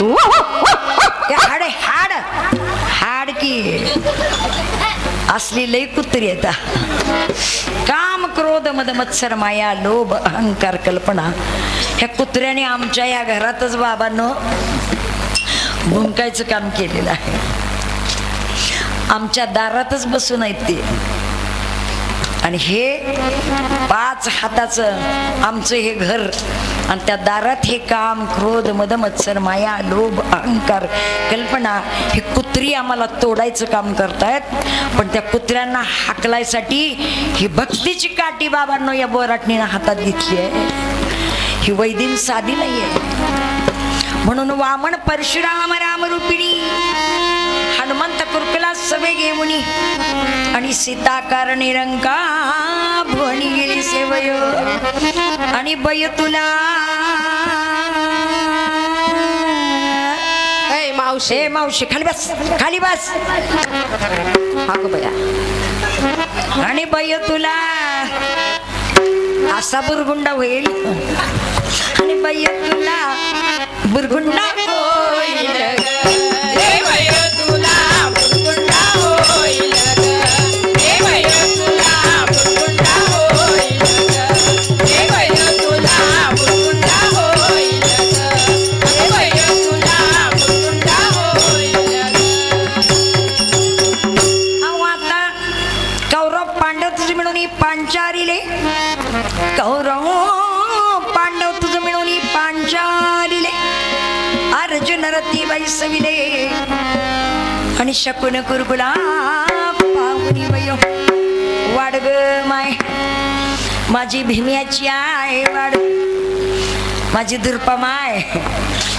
हाड हाड. हाड की. असली लई कुत्री येता काम क्रोध मद मत्सर माया लोभ अहंकार कल्पना. ह्या कुत्र्याने आमच्या या घरातच बाबांनो भुंकायचं काम केलेलं आहे. आमच्या दारातच बसून आहेत ते. आणि हे पाच हाताचं आमचं हे घर आणि त्या दारात हे काम क्रोध मद मत्सर माया लोभ अहंकार कल्पना हे कुत्री आम्हाला तोडायचं काम करतायत. पण त्या कुत्र्यांना हाकलायसाठी ही भक्तीची काठी बाबांनो या बोराटणीनं हातात घेतली आहे. ही वैदिन साधी नाही आहे म्हणून वामन परशुराम राम रूपिणी हनुमंत कुरकुला सवे घेऊनी आणि सीता कारणी रंका भुवनी गेली सेवय. आणि बय तुला मावशी. मावशी खाली बस खाली बस. अगं बया. आणि बय तुला असा बुरगुंडा होईल. आणि बय तुला बुरगुंडा होईल. पांचारिले कौरव पांडव तुझ मिळून पांचारिले अर्जुन रती वैसविले आणि शकुन कुरकुला पाहुणी वयो. वाड ग माय. माझी भीम्याची आय वाड माझी दुर्पा माय.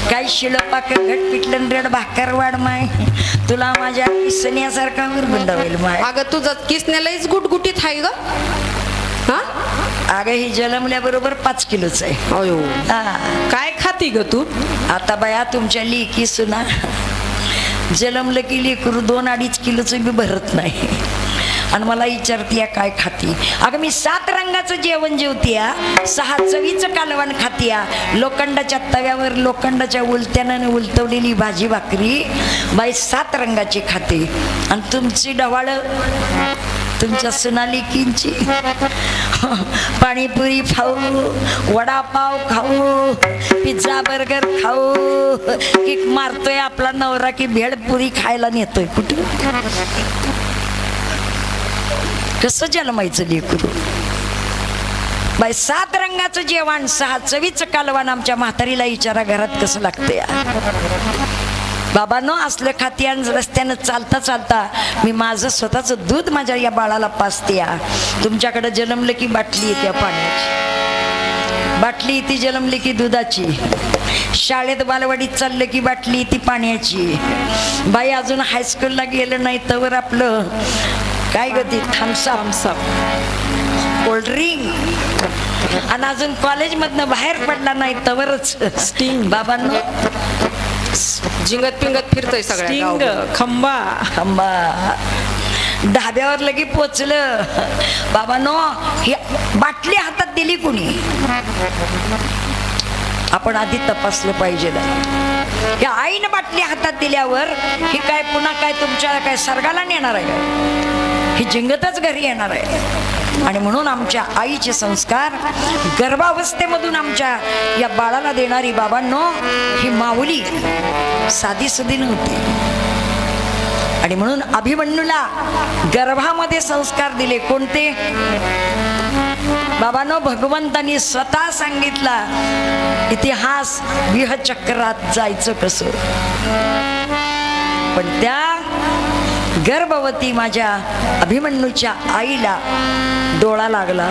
काय शिलोपाक घट पिटलं रड भाकर वाढ माय. तुला माझ्या किसण्यासारखा गुरगुंडा होईल माय. अगं तुझं किसण्यालाच गुटगुटीत आहे ग. हा? अगं ही जलमल्याबरोबर पाच किलोच आहे. अयो. हा. काय खाती ग तू? आता बया तुमच्या लेकी सुना. जलमलं की लेकरू दोन अडीच किलोचं बी भरत नाही. आणि मला विचारतीया काय खाती? अगं मी सात रंगाचं जेवण जेवतीया सहा चवीचं कालवण खातीया. लोखंडाच्या तव्यावर लोखंडाच्या उलत्यानं उलटवलेली भाजी भाकरी बाई सात रंगाची खाते. आणि तुमची डवाळं तुमच्या सुनालिकींची. पाणीपुरी खाऊ वडापाव खाऊ पिझ्झा बर्गर खाऊ. किक मारतोय आपला नवरा की भेळपुरी खायला नेतोय कुठे? कसं जन्मायचं लेकरू? बाय सात रंगाचं जेवण सहा चवीचं कालवण आमच्या म्हातारीला विचारा घरात कसं लागतं या बाबांनो असलं खात्यान रस्त्यानं चालता चालता मी माझं स्वतःचं दूध माझ्या या बाळाला पाचते या. तुमच्याकडे जन्मलं की बाटली येत्या पाण्याची. बाटली ती जन्मली की दुधाची. शाळेत बालवाडीत चाललं की बाटली ती पाण्याची. बाई अजून हायस्कूलला गेलं नाही तर आपलं काय गती थम्सअप थम्सअप कोल्ड्रिंक आणि अजून कॉलेजमधनं बाहेर पडला नाही तवरच. स्टिंग बाबांनो जिंगत पिंगत फिरतोय सगळ्या स्टिंग गावभर. खंबा. थांबा ढाब्यावर लगे पोचलं. बाबांनो ही बाटली हातात दिली कुणी? आपण आधी तपासलं पाहिजे ना या आईनं बाटली हातात दिल्यावर ही काय पुन्हा काय तुमच्या काय सर्गाला नेणार आहे काय? ही जिंगतच घरी येणार आहे. आणि म्हणून आमच्या आईचे संस्कार गर्भावस्थेमधून आमच्या या बाळाला देणारी बाबांनो ही माऊली साधी सुधी नव्हती आणि म्हणून अभिमन्यूला गर्भामध्ये संस्कार दिले. कोणते? बाबांनो भगवंतांनी स्वतः सांगितला इतिहास विहचक्रात जायचं कसं? पण त्या गर्भवती माझ्या अभिमन्यूच्या आईला डोळा लागला.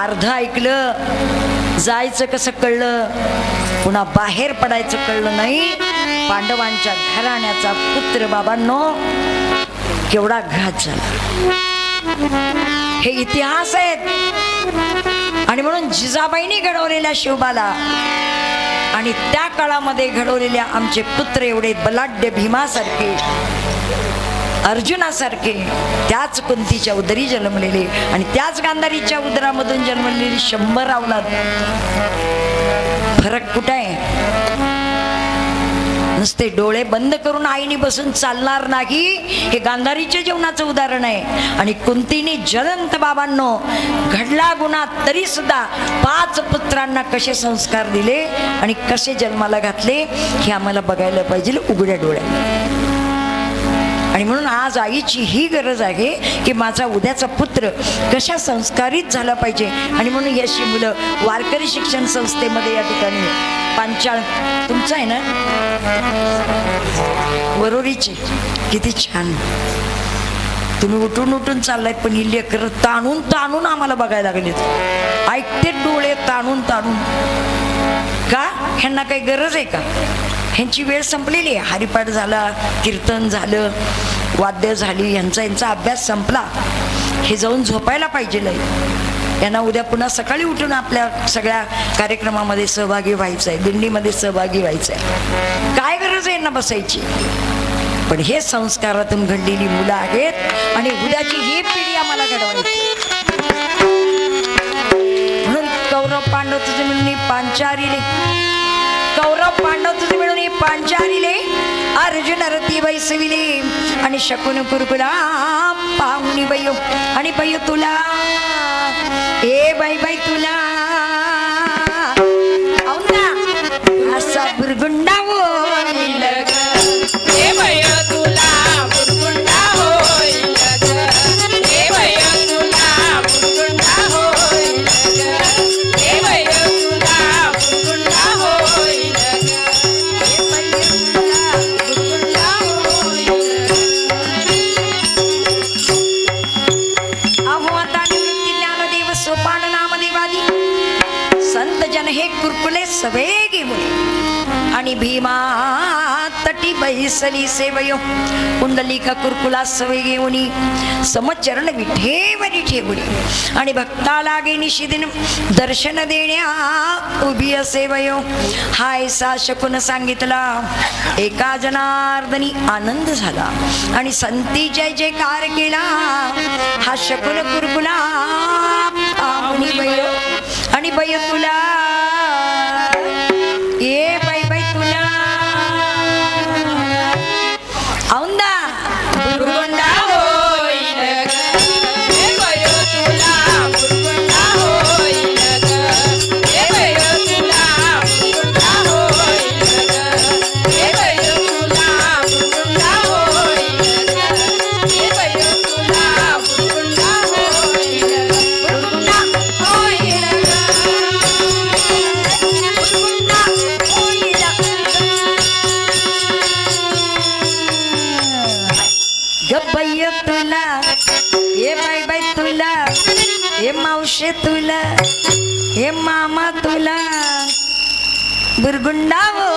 अर्ध ऐकलं जायचं कसं कळलं पुन्हा बाहेर पडायचं कळलं नाही. पांडवांच्या घराण्याचा पुत्र बाबांनो केवढा घात झाला. हे इतिहास आहेत. आणि म्हणून जिजाबाईंनी घडवलेल्या शिवबाला आणि त्या काळामध्ये घडवलेल्या आमचे पुत्र एवढे बलाढ्य भीमासारखे अर्जुनासारखे त्याच कुंतीच्या उदरी जन्मलेले आणि त्याच गांधारीच्या उदरामधून जन्मलेली शंभर अवलाद. फरक कुठं आहे? नुसते डोळे बंद करून आईने बसून चालणार नाही हे गांधारीच्या जेवणाचं उदाहरण आहे. आणि कुंतीने जलंत बाबांनो घडला गुन्हा तरी सुद्धा पाच पुत्रांना कसे संस्कार दिले आणि कसे जन्माला घातले हे आम्हाला बघायला पाहिजे उघड्या डोळ्या आणि म्हणून आज आईची ही गरज आहे की माझा उद्याचा पुत्र कशा संस्कारित झाला पाहिजे. आणि म्हणून याची मुलं वारकरी शिक्षण संस्थेमध्ये या ठिकाणी पांचाळ तुमचं आहे ना? वरोरीचे किती छान. तुम्ही उठून उठून चाललायत पण ही लेकरं ताणून ताणून आम्हाला बघायला लागलेत. ऐकते डोळे ताणून ताणून. का? ह्यांना काही गरज आहे का? ह्यांची वेळ संपलेली आहे. हरिपाठ झाला कीर्तन झालं वाद्य झाली ह्यांचा यांचा अभ्यास संपला. हे जाऊन झोपायला पाहिजे यांना उद्या पुन्हा सकाळी उठून आपल्या सगळ्या कार्यक्रमामध्ये सहभागी व्हायचं आहे दिंडीमध्ये सहभागी व्हायचं आहे काय गरज आहे यांना बसायची? पण हे संस्कारातून घडलेली मुलं आहेत आणि उद्याची ही पिढी आम्हाला घडवायची. म्हणून कौरव पांडव तुझे मिळून पांचारीले कौरव पांडव तुझे मिळून पांचारिले अर्जुन रती बैसविले आणि शकुन कुरकुला पाहुणी बयो. आणि बयो तुला. ए बाई बाई तुला. जन हे कुरकुले सवे घेऊन आणि भीमा तटी बैसली सेवयो. कुंडलिका कुरकुला सवे घेऊन समचरण विठेवरी ठेवली. आणि भक्ता लागे निशिदिन दर्शन देण्या उभी असेवयो. हाय सा शकून सांगितला एका जनार्दनी आनंद झाला आणि संती जय जयकार केला. हा शकुन कुरकुला आणि बय तुला गप्पय तुला ये बाई बाई तुला हे मावशे तुला हे मामा तुला. बुरगुंडा हो